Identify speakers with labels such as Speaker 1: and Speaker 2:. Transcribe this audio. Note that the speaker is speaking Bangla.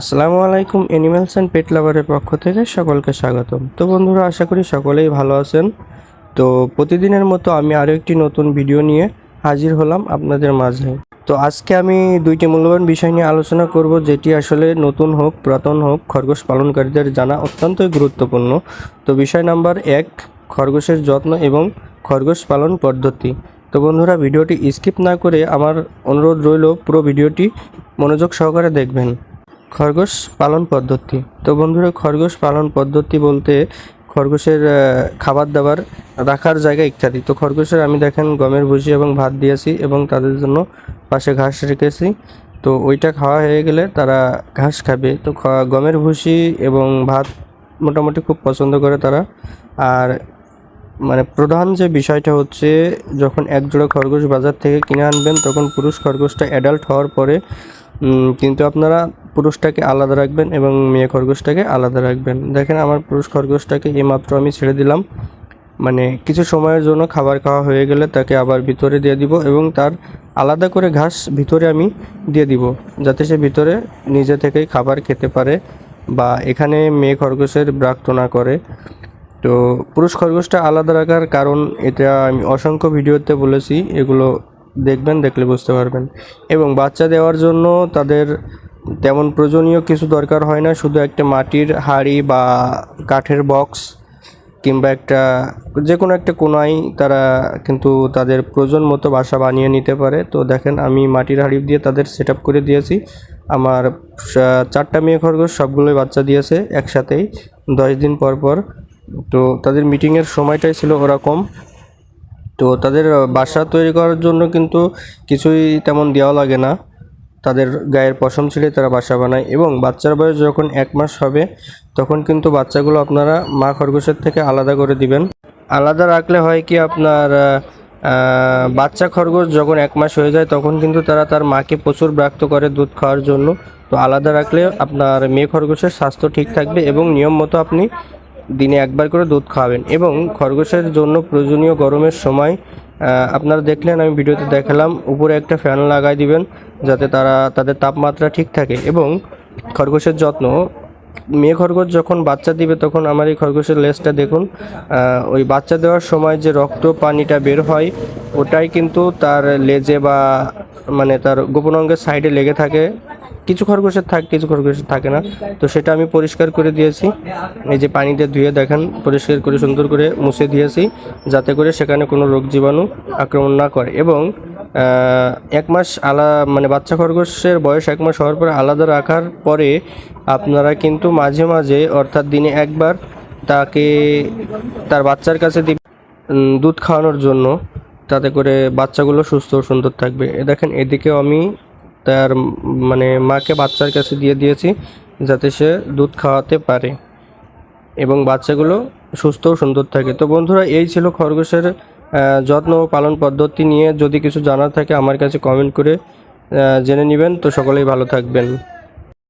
Speaker 1: আসসালামু আলাইকুম অ্যানিমেলস অ্যান্ড পেট লাভারের পক্ষ থেকে সকলকে স্বাগতম। তো বন্ধুরা, আশা করি সকলেই ভালো আছেন। তো প্রতিদিনের মতো আমি আরও একটি নতুন ভিডিও নিয়ে হাজির হলাম আপনাদের মাঝে। তো আজকে আমি দুইটি মূল্যবান বিষয় নিয়ে আলোচনা করব, যেটি আসলে নতুন হোক, পুরাতন হোক, খরগোশ পালনকারীদের জানা অত্যন্তই গুরুত্বপূর্ণ। তো বিষয় নাম্বার এক, খরগোশের যত্ন এবং খরগোশ পালন পদ্ধতি। তো বন্ধুরা, ভিডিওটি স্কিপ না করে আমার অনুরোধ রইল, পুরো ভিডিওটি মনোযোগ সহকারে দেখবেন। খরগোশ পালন পদ্ধতি। তো বন্ধুরা, খরগোশ পালন পদ্ধতি বলতে খরগোশের খাবার দাবার রাখার জায়গা ইত্যাদি। তো খরগোশের আমি দেখেন গমের ভুসি এবং ভাত দিয়েছি এবং তাদের জন্য পাশে ঘাস রেখেছি। তো ওইটা খাওয়া হয়ে গেলে তারা ঘাস খাবে। তো গমের ভুসি এবং ভাত মোটামুটি খুব পছন্দ করে তারা। আর মানে প্রধান যে বিষয়টা হচ্ছে, যখন একজোড়া খরগোশ বাজার থেকে কিনে আনবেন, তখন পুরুষ খরগোশটা অ্যাডাল্ট হওয়ার পরে কিন্তু আপনারা পুরুষটাকে আলাদা রাখবেন এবং মেয়ে খরগোশটাকে আলাদা রাখবেন। দেখেন আমার পুরুষ খরগোশটাকে এইমাত্র আমি ছেড়ে দিলাম। মানে কিছু সময়ের জন্য খাবার খাওয়া হয়ে গেলে তাকে আবার ভিতরে দিয়ে দিব এবং তার আলাদা করে ঘাস ভিতরে আমি দিয়ে দিব, যাতে সে ভিতরে নিজে থেকেই খাবার খেতে পারে বা এখানে মেয়ে খরগোশের ব্রাক্ত না করে। তো পুরুষ খরগোশটা আলাদা রাখার কারণ এটা আমি অসংখ্য ভিডিওতে বলেছি, এগুলো দেখবেন, দেখলে বুঝতে পারবেন। এবং বাচ্চা দেওয়ার জন্য তাদের তেমন প্রয়োজনীয় কিছু দরকার হয় না। শুধু একটা মাটির হাঁড়ি বা কাঠের বক্স কিংবা একটা যে কোনো একটা কোনায় তারা কিন্তু তাদের প্রয়োজন মতো বাসা বানিয়ে নিতে পারে। তো দেখেন, আমি মাটির হাঁড়ি দিয়ে তাদের সেট করে দিয়েছি। আমার চারটা মেয়ে খরগোশ, সবগুলোই বাচ্চা দিয়েছে একসাথেই। দশ দিন পর পর। তো তাদের মিটিংয়ের সময়টাই ছিল ওরকম। তো তাদের বাসা তৈরি করার জন্য কিন্তু কিছুই তেমন দেওয়া লাগে না। তাদের গায়ের পশম ছিঁড়ে তারা বাসা বানায় এবং বাচ্চার বয়স যখন এক মাস হবে, তখন কিন্তু বাচ্চাগুলো আপনারা মা খরগোশের থেকে আলাদা করে দিবেন। আলাদা রাখলে হয় কি আপনার বাচ্চা খরগোশ যখন এক মাস হয়ে যায়, তখন কিন্তু তারা তার মাকে প্রচুর ব্রাক্ত করে দুধ খাওয়ার জন্য। তো আলাদা রাখলে আপনার মেয়ে খরগোশের স্বাস্থ্য ঠিক থাকবে এবং নিয়ম মতো আপনি দিনে একবার করে দুধ খাওয়াবেন এবং খরগোশের জন্য প্রয়োজনীয় গরমের সময় আপনারা দেখলেন আমি ভিডিওতে দেখালাম, উপরে একটা ফ্যান লাগাই দিবেন যাতে তারা, তাদের তাপমাত্রা ঠিক থাকে এবং খরগোশের যত্ন। মেয়ে খরগোশ যখন বাচ্চা দিবে তখন আমার এই খরগোশের লেজটা দেখুন ওই বাচ্চা দেওয়ার সময় যে রক্ত পানিটা বের হয়, ওটাই কিন্তু তার লেজে বা মানে তার গোপন অঙ্গের সাইডে লেগে থাকে। কিছু খরগোশের থাকে, কিছু খরগোশের থাকে না। তো সেটা আমি পরিষ্কার করে দিয়েছি। এই যে পানিতে ধুয়ে দেখেন, পরিষ্কার করে, সুন্দর করে মুছে দিয়েছি, যাতে করে সেখানে কোনো রোগ জীবাণু আক্রমণ না করে। এবং এক মাস আলা মানে বাচ্চা খরগোশের বয়স এক মাস হওয়ার পরে আলাদা রাখার পরে আপনারা কিন্তু মাঝে মাঝে, অর্থাৎ দিনে একবার তাকে, তার বাচ্চার কাছে দুধ খাওয়ানোর জন্য। তাতে করে বাচ্চাগুলো সুস্থ ও সুন্দর থাকবে। দেখেন, এদিকেও আমি তার মানে মাকে বাচ্চার কাছে দিয়ে দিয়েছি যাতে সে দুধ খাওয়াতে পারে এবং বাচ্চাগুলো সুস্থ ও সুন্দর থাকে। তো বন্ধুরা, এই ছিল খরগোশের যত্ন ও পালন পদ্ধতি নিয়ে যদি কিছু জানার থাকে আমার কাছে কমেন্ট করে জেনে নেবেন। তো সকলেই ভালো থাকবেন।